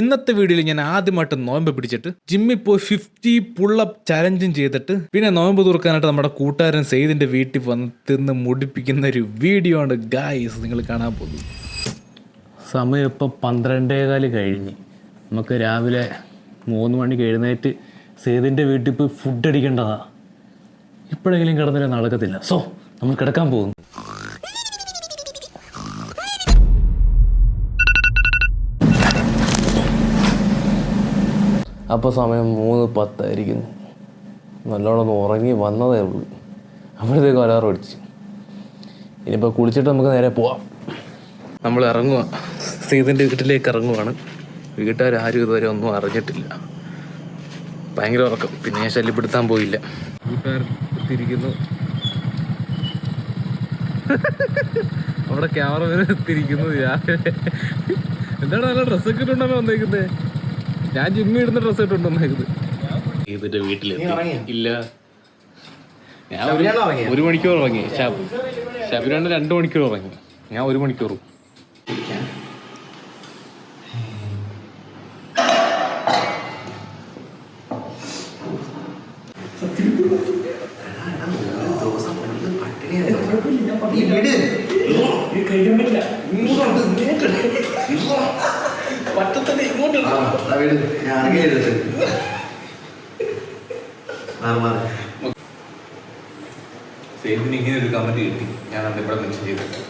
ഇന്നത്തെ വീഡിയോയിൽ ഞാൻ ആദ്യമായിട്ട് നോയമ്പ് പിടിച്ചിട്ട് ജിമ്മിൽ പോയി ഫിഫ്റ്റി പുള്ളപ്പ് ചലഞ്ചും ചെയ്തിട്ട് പിന്നെ നോയമ്പ് തുറക്കാനായിട്ട് നമ്മുടെ കൂട്ടുകാരൻ സെയ്ദിന്റെ വീട്ടിൽ വന്ന് തിന്ന് മുടിപ്പിക്കുന്ന ഒരു വീഡിയോ ആണ് ഗായ്സ് നിങ്ങൾ കാണാൻ പോകുന്നത്. സമയം ഇപ്പം പന്ത്രണ്ടേകാൽ കഴിഞ്ഞ്. നമുക്ക് രാവിലെ മൂന്ന് മണിക്ക് എഴുന്നേറ്റ് സെയ്ദിന്റെ വീട്ടിൽ പോയി ഫുഡ് അടിക്കേണ്ടതാ. ഇപ്പോഴെങ്കിലും കിടന്നില്ല നടക്കത്തില്ല. സോ നമ്മൾ കിടക്കാൻ പോകുന്നു. അപ്പോൾ സമയം മൂന്ന് പത്തായിരിക്കുന്നു. നല്ലോണം ഉറങ്ങി വന്നതേ ഉള്ളൂ. അപ്പോഴത്തേക്കും അലാറം അടിച്ച്. ഇനിയിപ്പോൾ കുളിച്ചിട്ട് നമുക്ക് നേരെ പോവാം. നമ്മൾ ഇറങ്ങുക സീതിന്റെ വീട്ടിലേക്ക് ഇറങ്ങുവാണ്. വീട്ടുകാർ ആരും ഇതുവരെ ഒന്നും അറിഞ്ഞിട്ടില്ല. ഭയങ്കര ഉറക്കം. പിന്നെ ഞാൻ ശല്യപ്പെടുത്താൻ പോയില്ല. വീട്ടുകാർ എത്തിയിരിക്കുന്നു. അവിടെ ക്യാമറ വരെ തിരിക്കുന്നു രാവിലെ എന്താണ് നല്ല ഡ്രസ്സൊക്കെ ഇട്ടുണ്ടല്ലോ വന്നേക്കുന്നത് ഞാൻ ജിമ്മി ഇടുന്ന ഡ്രസ് ഇട്ടുണ്ട് വന്നേക്കുന്നത് ഇതിന്റെ വീട്ടിലെത്തി ഇല്ല. ഞാൻ ഒരു- മണിക്കൂർ ഇറങ്ങി ശബരി ശബരിയാണ് രണ്ട് മണിക്കൂർ ഇറങ്ങി ഞാൻ ഒരു മണിക്കൂറും. സേഫിന് ഇങ്ങനെ ഒരു കമന്റ് കിട്ടി. ഞാൻ അത് ഇവിടെ മെൻഷൻ ചെയ്തിട്ട്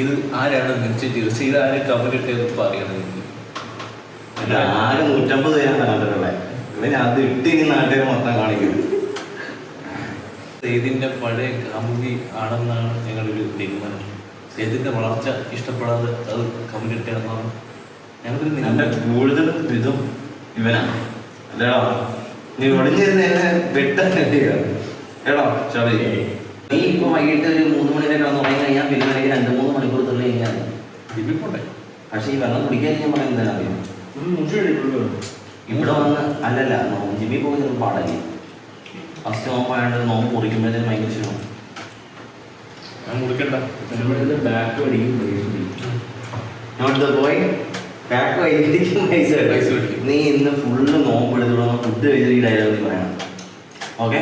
ഇത് ആരാണ് മെൻഷൻ ചെയ്തത്? ചെയ്ത് ആരും കമന്റ് ഇട്ടത് പറയണത് എനിക്ക് ആകെ നൂറ്റമ്പത് ഞാൻ കണ്ടിട്ടുള്ളത്. ഇവന് അത് ഇട്ട് ഇനി നാട്ടുകാർ മൊത്തം കാണിക്കുന്നു. സെയ്ദിന്റെ പഴയ കാമുകി ആണെന്നാണ് ഞങ്ങളുടെ ഒരു നിഗമനം സെയ്ദിന്റെ വളർച്ച ഇഷ്ടപ്പെടാതെ അത് കമന്റ് ഇട്ടാണെന്നാണ് എന്റെ നിഗമനം കൂടുതൽ ഇതും ഇവനാണ്. അല്ലേടാ നീ ഒളിഞ്ഞിരുന്ന് എന്നെ വെട്ടാൻ എടാ ചളി. നീ ഇപ്പൊ വൈകിട്ട് ഒരു മൂന്ന് മണി വരെ കിടന്ന് ഉറങ്ങി കഴിഞ്ഞാൽ പിന്നെ വേണമെങ്കിൽ രണ്ട് മൂന്ന് മണിക്കൂർ തള്ളി കഴിഞ്ഞാൽ പക്ഷെ ഈ വെള്ളം കുടിക്കാൻ ഞാൻ പറയുന്നത് അറിയാം ഇവിടെ വന്ന് അല്ലല്ല ജിമ്മിൽ പോയി ചിലപ്പോൾ പാടല്ലേ? ഫസ്റ്റ് നോമ്പായത് നോമ്പ് മുറിക്കുമ്പോഴത്തേനും ഭയങ്കര ക്ഷീണം ഞാൻ കുടിക്കണ്ട ബാക്ക് അടിക്കും നോട്ട് ബാക്ക് വൈകിട്ടേക്കും പൈസ. പൈസ കിട്ടും. നീ ഇന്ന് ഫുള്ള് നോമ്പ് എടുത്തിട്ട് ഫുഡ് കഴിച്ചിട്ട് ഡയലോഗ് പറയണം. ഓക്കെ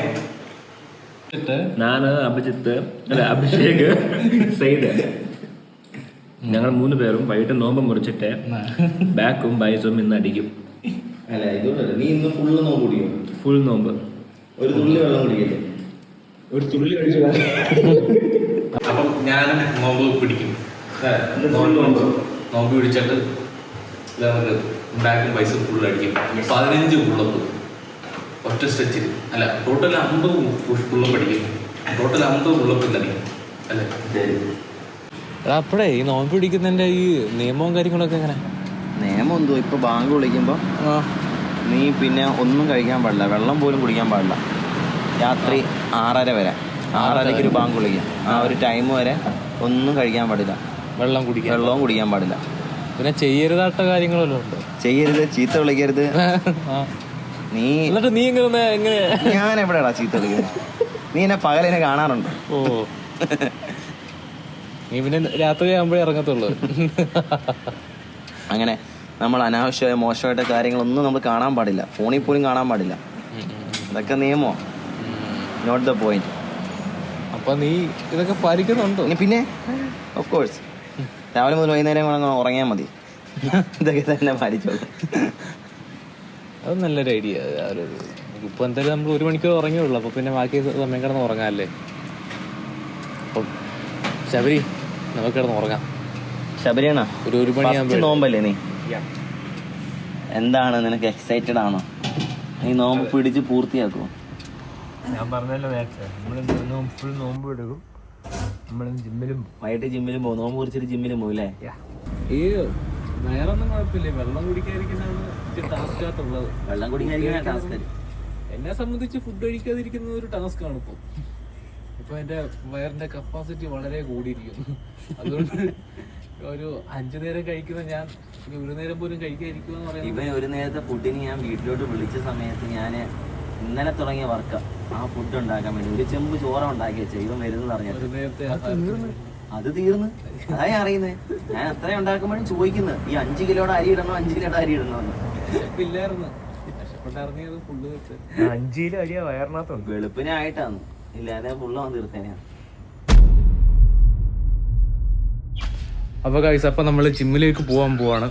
ഞാൻ അഭിജിത്ത്. അല്ല അഭിഷേക്. സെയ്ദ്. ഞങ്ങൾ മൂന്ന് പേരും വൈകിട്ട് നോമ്പ് മുറിച്ചിട്ട് ബാക്കും ബൈസും ഇന്ന് അടിക്കും. അല്ല ഇതുകൊണ്ടല്ല നീ ഇന്ന് ഫുള്ള് നോമ്പ് കുടിക്കും? ഫുൾ നോമ്പ്. ഒരു തുള്ളി വെള്ളം കുടിക്കില്ല? ഒരു തുള്ളി കഴിച്ചു അപ്പം ഞാനും നോമ്പ് പിടിക്കും നോമ്പ് നോമ്പ്. പിടിച്ചിട്ട് ഇതേപോലെ ബാക്കിൽ പൈസ ഫുൾ അടിക്കും. പതിനഞ്ച് പുള്ളപ്പ് ഒറ്റ സ്ട്രെച്ചിൽ അല്ല ടോട്ടൽ അമ്പത് പുള്ളപ്പ് അടിക്കും. ടോട്ടൽ അമ്പത് പുള്ളപ്പ് അടിക്കും അല്ലേ? അപ്പഴേ അപ്പോഴേ ഈ നോമ്പ് പിടിക്കുന്നതിന്റെ ഈ നിയമവും കാര്യങ്ങളൊക്കെ എങ്ങനെ? നിയമം എന്തോ ഇപ്പൊ ബാങ്ക് വിളിക്കുമ്പോ നീ പിന്നെ ഒന്നും കഴിക്കാൻ പാടില്ല. വെള്ളം പോലും കുടിക്കാൻ പാടില്ല. രാത്രി ആറര വരെ. ആറരയ്ക്ക് ഒരു ബാങ്ക് വിളിക്കും. ആ. ഒരു ടൈം വരെ ഒന്നും കഴിക്കാൻ പാടില്ല. വെള്ളം കുടിക്കാൻ വെള്ളവും കുടിക്കാൻ പാടില്ല. പിന്നെ ചെയ്യരുതാട്ട കാര്യങ്ങളല്ലോ ഉണ്ട്. ചെയ്യരുത് ചീത്ത വിളിക്കരുത്. നീ എന്നിട്ട് നീ എങ്ങനെ എങ്ങനെ? ഞാൻ എവിടെയാടാ ചീത്ത വിളിക്കുന്നത് നീ എന്നെ പകലിനെ കാണാറുണ്ട്. ഓ. നീ പിന്നെ രാത്രി ആകുമ്പോഴേ ഇറങ്ങത്തുള്ളൂ. അങ്ങനെ നമ്മൾ അനാവശ്യമായ മോശമായിട്ട് കാര്യങ്ങളൊന്നും നമ്മൾ കാണാൻ പാടില്ല. ഫോണിൽ പോലും കാണാൻ പാടില്ല. അതൊക്കെ നിയമോ? നോട്ട് ദ പോയിന്റ് അപ്പൊ നീ ഇതൊക്കെ പാലിക്കുന്നുണ്ടോ? പിന്നെ ഓഫ് കോഴ്സ് രാവിലെ മുതൽ വൈകുന്നേരം കൂടെ ഉറങ്ങിയാൽ മതി. ഇതൊക്കെ തന്നെ പാലിച്ചോളൂ. അത് നല്ലൊരു ഐഡിയ. ഇപ്പൊ എന്തായാലും നമ്മൾ ഒരു മണിക്കൂർ ഉറങ്ങിയുള്ളൂ അപ്പൊ പിന്നെ ബാക്കി സമയം കിടന്ന് ഉറങ്ങാല്ലേ? അപ്പം ശബരി നമുക്ക് കിടന്ന് ഉറങ്ങാം. ശബരിയാണോ? ഒരു ഒരു മണിയാകുമ്പോൾ നോമ്പല്ലേ നീ? എന്താണ് നിനക്ക് എക്സൈറ്റഡ് ആണോ? നീ നോമ്പ് പിടിച്ച് പൂർത്തിയാക്കുമോ ഞാൻ പറഞ്ഞല്ലോ നേരത്തെ നമ്മൾ ഫുൾ നോമ്പ് എടുക്കും നമ്മൾ ജിമ്മിലും വൈകിട്ട് ജിമ്മിലും പോകും. നോമ്പ് കുറിച്ചിട്ട് ജിമ്മിലും പോകും അല്ലേ ഈ വേറൊന്നും കുഴപ്പമില്ല. വെള്ളം കുടിക്കാതിരിക്കുന്നതാണ് വെള്ളം കുടിക്കാതിരിക്കുന്ന ടാസ്ക് എന്നെ സംബന്ധിച്ച് ഫുഡ് കഴിക്കാതിരിക്കുന്ന ഒരു ടാസ്ക് ആണ് ഇപ്പൊ. ഇപ്പൊ എന്റെ വയറിന്റെ കപ്പാസിറ്റി വളരെ കൂടിയിരിക്കുന്നു. അതുകൊണ്ട് ഒരു അഞ്ചു നേരം കഴിക്കുന്ന ഞാൻ ഒരു നേരം പോലും കഴിക്കാതിരിക്കുക പറയുന്നത് ഇവൻ ഒരു നേരത്തെ ഫുഡിന് ഞാൻ വീട്ടിലോട്ട് വിളിച്ച സമയത്ത് ഞാൻ ഇന്നലെ തുടങ്ങിയ വർക്ക്. ആ ഫുഡ് ഉണ്ടാക്കാൻ വേണ്ടി ഒരു ചെമ്പ് ചോറ ഉണ്ടാക്കി ചെയ്തു ഇവൻ വരുന്നത് നേരത്തെ അത് തീർന്ന്. അതാ ഞാൻ അറിയുന്നത് ഞാൻ അത്ര ഉണ്ടാക്കുമ്പോഴും ചോദിക്കുന്നത് ഈ അഞ്ച് കിലോയുടെ അരി ഇടണോ? അഞ്ച് കിലോയുടെ അരി ഇടണോ? വെളുപ്പിനായിട്ടാന്ന് അരിയാ വയറിനകത്തുണ്ട്. ഇല്ലാതെ ഫുള്ള് വന്ന് തീർത്തേനെയാണ് അപ്പോൾ കഴിച്ച് അപ്പൊ നമ്മൾ ജിമ്മിലേക്ക് പോകാൻ പോവാണ്.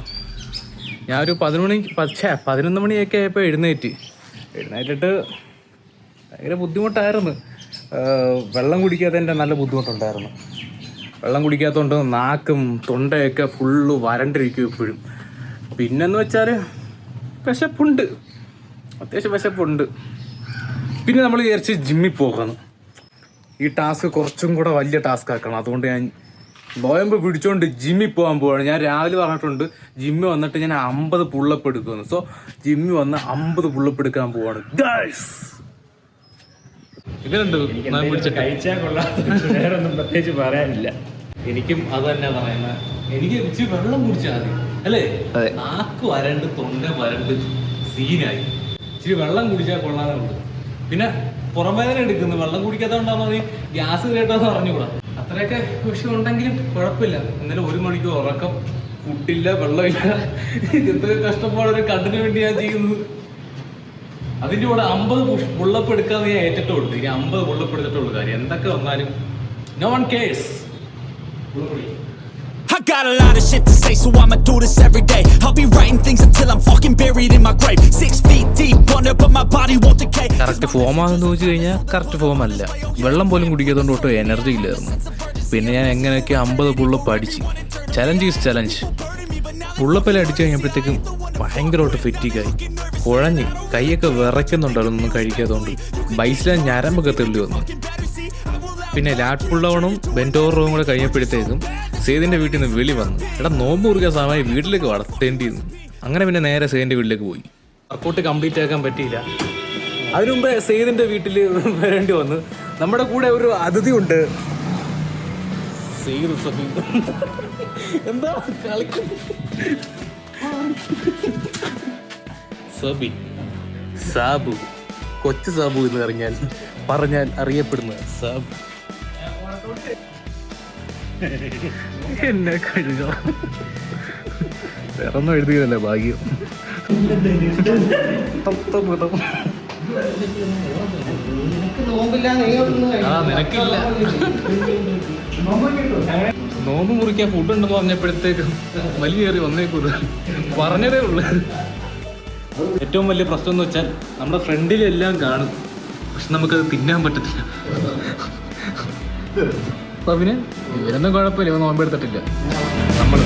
ഞാനൊരു ഒരു പതിനൊന്ന് മണി പക്ഷേ പതിനൊന്ന് മണിയൊക്കെ ആയപ്പോൾ എഴുന്നേറ്റ്. എഴുന്നേറ്റിട്ട് ഭയങ്കര ബുദ്ധിമുട്ടായിരുന്നു. വെള്ളം കുടിക്കാതെ കുടിക്കാത്തതിന്റെ നല്ല ബുദ്ധിമുട്ടുണ്ടായിരുന്നു. വെള്ളം കുടിക്കാത്തതുകൊണ്ട് നാക്കും തൊണ്ടയൊക്കെ ഫുള്ള് വരണ്ടിരിക്കും ഇപ്പോഴും. പിന്നെന്ന് വെച്ചാൽ വിശപ്പുണ്ട്. അത്യാവശ്യം വിശപ്പുണ്ട്. പിന്നെ നമ്മൾ വിചാരിച്ച് ജിമ്മിൽ പോകണം. ഈ ടാസ്ക് കുറച്ചും കൂടെ വലിയ ടാസ്ക് ആക്കണം. അതുകൊണ്ട് ഞാൻ നോയമ്പ് പിടിച്ചോണ്ട് ജിമ്മിൽ പോകാൻ പോവാണ്. ഞാൻ രാവിലെ പറഞ്ഞിട്ടുണ്ട് ജിമ്മി വന്നിട്ട് ഞാൻ അമ്പത് പുള്ളപ്പ് എടുക്കുമെന്ന്. സോ ജിമ്മി വന്ന് അമ്പത് പുള്ളപ്പ് എടുക്കാൻ പോവാണ്. ഗൈസ് പിടിച്ചിട്ട്? കഴിച്ചാൽ കൊള്ളാം. വേറെ ഒന്നും പ്രത്യേകിച്ച് പറയാനില്ല. എനിക്കും അത് തന്നെ പറയുന്നത് എനിക്ക് ഇച്ചിരി വെള്ളം കുടിച്ചാൽ മതി. അല്ലേ? നാക്ക് വരണ്ട് തൊണ്ട വരണ്ട് സീനായി. ഇച്ചിരി വെള്ളം കുടിച്ചാൽ കൊള്ളാനുണ്ട് പിന്നെ പുറംവേദന എടുക്കുന്നു. വെള്ളം കുടിക്കാത്തതുകൊണ്ടാണോ നീ ഗ്യാസ് കേട്ടോന്ന് പറഞ്ഞുകൂടാ അത്രയൊക്കെ വിഷയം ഉണ്ടെങ്കിലും കുഴപ്പമില്ല. ഇന്നലെ ഒരു മണിക്കൂർ ഉറക്കം ഫുഡില്ല വെള്ളമില്ല. എന്തൊക്കെ കഷ്ടപ്പാടൊരു കണ്ടിന് വേണ്ടി ഞാൻ ചെയ്യുന്നു അതിന്റെ കൂടെ അമ്പത് പുള്ളപ്പ് എടുക്കാതെ ഞാൻ ഏറ്റിട്ടുള്ളൂ. ഇനി അമ്പത് പുള്ളപ്പ് എടുത്തിട്ടുള്ളൂ കാര്യം. എന്തൊക്കെ വന്നാലും non one case I got a lot of shit to say, so I'ma do this every day. I'll be writing things until I'm fucking buried in my grave. Six feet deep under, but my body won't decay. Correct ഫോമാണെന്ന് ചോദിച്ചു കഴിഞ്ഞാൽ correct form അല്ല. വെള്ളം പോലും കുടിക്കാത്തതുകൊണ്ട് ഒട്ടും energy ഇല്ലായിരുന്നു. പിന്നെ ഞാൻ എങ്ങനെയൊക്കെ അമ്പത് പുള്ളപ്പ് അടിച്ച് ചലഞ്ച് ഈസ് ചലഞ്ച് പുള്ളപ്പെല്ലാം അടിച്ചു കഴിഞ്ഞപ്പോഴത്തേക്കും ഭയങ്കരമായിട്ട് ഫെറ്റിക്കായി കുഴഞ്ഞ് കൈയൊക്കെ വിറയ്ക്കുന്നുണ്ടായിരുന്നു ഒന്നും കഴിക്കാത്തതുകൊണ്ട്. ബൈസിലെ ഞരമ്പൊക്കെ തെള്ളി വന്നു. പിന്നെ ലാറ്റ് പുള്ളവണും ബെന്റോറും കൂടെ കഴിഞ്ഞപ്പോഴത്തേക്കും സേതിന്റെ വീട്ടിൽ നിന്ന് വിളി വന്നു. എടാ നോമ്പ് മുറിക്കാൻ സമയം വീട്ടിലേക്ക് വളർത്തേണ്ടി വന്നു. അങ്ങനെ പിന്നെ നേരെ സേതിന്റെ വീട്ടിലേക്ക് പോയി. വർക്കൗട്ട് കംപ്ലീറ്റ് ആക്കാൻ പറ്റിയില്ല. അതിനു സെയ്ദിന്റെ വീട്ടിൽ വരേണ്ടി വന്നു. നമ്മുടെ കൂടെ ഒരു അതിഥി ഉണ്ട് സഫീ. എന്താ കളിക്കും? സബി. സാബു. കൊച്ചു സാബു എന്ന് പറഞ്ഞാൽ പറഞ്ഞാൽ അറിയപ്പെടുന്ന സാബു. എന്നെ കഴുക. വേറൊന്നും എഴുതിയതല്ല ഭാഗ്യം. ആ നിനക്കില്ല. നോമ്പ് മുറിക്കാൻ ഫുഡ് ഉണ്ടെന്ന് പറഞ്ഞപ്പോഴത്തേക്കും വലിയ കയറി വന്നേക്കൂത്. പറഞ്ഞതേ ഉള്ളു. ഏറ്റവും വലിയ പ്രശ്നം എന്ന് വെച്ചാൽ നമ്മുടെ ഫ്രണ്ടിലെല്ലാം കാണും. പക്ഷെ നമുക്കത് തിന്നാൻ പറ്റത്തില്ല. അപ്പൊ പിന്നെ ഇവരൊന്നും കുഴപ്പമില്ല. ഇവ നോമ്പെടുത്തിട്ടില്ല നമ്മൾ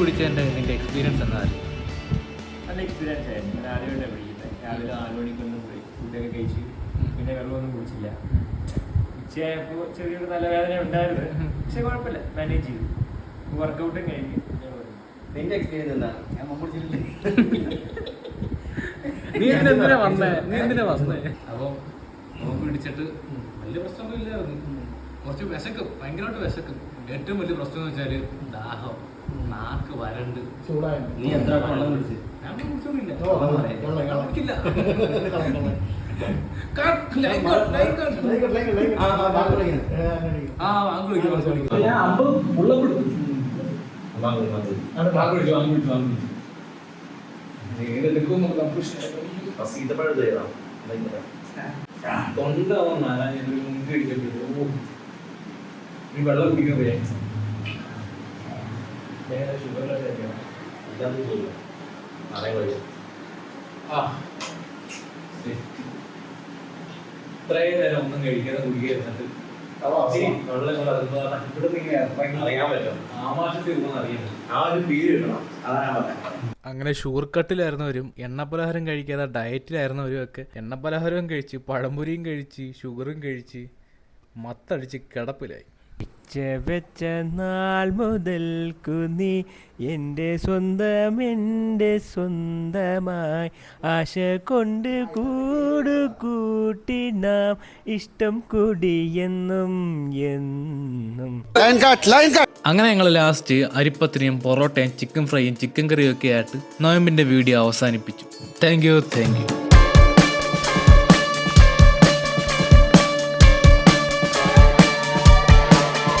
പിടിച്ചതിന്റെ നിന്റെ എക്സ്പീരിയൻസ് എന്നാൽ നല്ല എക്സ്പീരിയൻസ് ആയിരുന്നു ഞാൻ രാവിലെ നാല് മണിക്കൊന്നും പോയി. ഫുഡൊക്കെ കഴിച്ച് പിന്നെ വെള്ളമൊന്നും കുടിച്ചില്ല ഉച്ചയായപ്പോൾ ചെറിയൊരു നല്ല വേദന ഉണ്ടായിരുന്നു. പക്ഷെ കുഴപ്പമില്ല. മാനേജ് ചെയ്തു. വർക്കൗട്ടും കഴിഞ്ഞു. നിന്റെ എക്സ്പീരിയൻസ് എന്താ ഞാൻ മുമ്പ് കുടിച്ചിട്ടില്ലേ നീ എന്തിനാ വന്നേ? നീ എന്തിനാ വന്നേ? അപ്പോൾ നോമ്പ് പിടിച്ചിട്ട് വലിയ പ്രശ്നമൊന്നും ഇല്ലായിരുന്നു കുറച്ച് വിശക്കും. ഭയങ്കരമായിട്ട് വിശക്കും. ഏറ്റവും വലിയ പ്രശ്നം എന്ന് വെച്ചാൽ ദാഹം. നാക്ക് വരണ്ട്. നീ എത്ര വെള്ളം കുടിച്ച്? ഞാൻ കുടിച്ചൊന്നുമില്ല. കള്ളം പറയാ. ഞാൻ കുടിക്കില്ല. കാ- ലൈൻ കാ- ലൈൻ കാ- ആ, ആ, ബാങ്ക് വിളിക്കുന്നു. ആ വാങ്ങി വിളിക്കും വാങ്ങി വിളിക്കും. ഞാൻ അമ്പത് ഉള്ളപ്പെടും വാങ്ങി വിളിച്ചു വാങ്ങി വിളിച്ചു. ഏതെടുക്കും തൊണ്ട വന്നാലാ ഞാനൊരു മുൻകൈ എടുക്കേണ്ടി വരും. ഓ. ഈ വെള്ളം കുടിക്കാൻ സെറ്റ്. ഇത്രയും നേരം ഒന്നും കഴിക്കാതെ കുടിക്കുന്നത് അങ്ങനെ ഷുഗർ കട്ടിലായിരുന്നവരും എണ്ണപ്പലഹാരം കഴിക്കാതെ ഡയറ്റിലായിരുന്നവരും ഒക്കെ എണ്ണപ്പലഹാരവും കഴിച്ച് പഴംപൊരിയും കഴിച്ച് ഷുഗറും കഴിച്ച് മത്തടിച്ച് കിടപ്പിലായി. പച്ച വെച്ച നാൾ മുതൽക്കു നീ എന്റെ സ്വന്തം എന്റെ സ്വന്തമായി ആശ കൊണ്ട് കൂടു കൂട്ടി നാം ഇഷ്ടം കൂടിയെന്നും എന്നും അങ്ങനെ ഞങ്ങൾ ലാസ്റ്റ് അരിപ്പത്തിരിയും പൊറോട്ടയും ചിക്കൻ ഫ്രൈയും ചിക്കൻ കറിയും ഒക്കെ ആയിട്ട് നോയമ്പിന്റെ വീഡിയോ അവസാനിപ്പിച്ചു. Thank you thank you